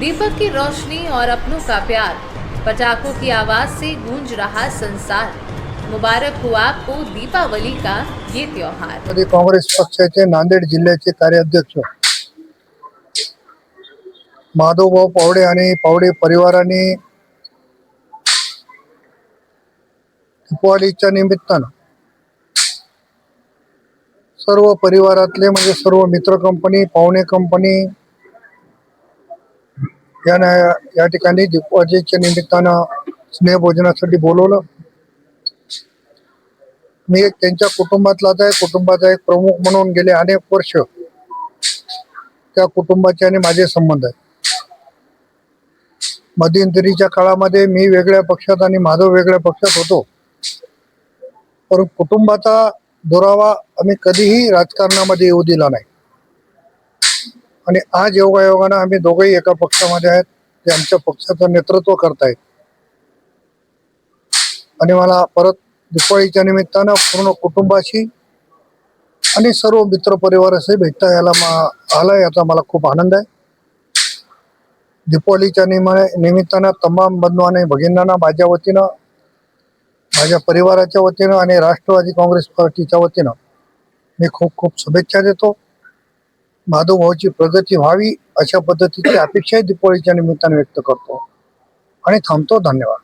दीपक की रोशनी और अपनों का प्यार। पटाखों की आवाज से गूंज रहा संसार। मुबारक हो आपको दीपावली का ये त्योहार। राष्ट्रवादी काँग्रेस पक्षाचे नांदेड जिल्ह्याचे कार्याध्यक्ष हो। माधवभाऊ पावडे आणि पावडे परिवाराने दीपावलीच्या निमित्तानं सर्व परिवारातले म्हणजे सर्व मित्र कंपनी पाहुणे कंपनी यांना या ठिकाणी दीपावलीच्या निमित्तानं स्नेहभोजनासाठी बोलवलं. मी एक त्यांच्या कुटुंबातलाच आहे कुटुंबाचा एक प्रमुख म्हणून गेले अनेक वर्ष. त्या कुटुंबाचे आणि माझे संबंध आहेत. मध्यंतरीच्या काळामध्ये मी वेगळ्या पक्षात आणि माधव वेगळ्या पक्षात होतो. पण कुटुंबाचा दुरावा आम्ही कधीही राजकारणामध्ये येऊ दिला नाही. आणि आज योगायोगानं आम्ही दोघंही एका पक्षामध्ये आहेत ते आमच्या पक्षाचं नेतृत्व करतायत. आणि मला परत दिवाळीच्या निमित्तानं पूर्ण कुटुंबाशी आणि सर्व मित्र परिवाराशी भेटता यायला आला याचा मला खूप आनंद आहे. दीपावलीच्या निमा निमित्तानं तमाम बंधू आणि भगिनींना माझ्या वतीनं माझ्या परिवाराच्या वतीनं आणि राष्ट्रवादी काँग्रेस पार्टीच्या वतीनं मी खूप खूप शुभेच्छा देतो. माधव भाऊची प्रगती व्हावी अशा पद्धतीची अपेक्षाही दीपावलीच्या निमित्ताने व्यक्त करतो. आणि थांबतो. धन्यवाद.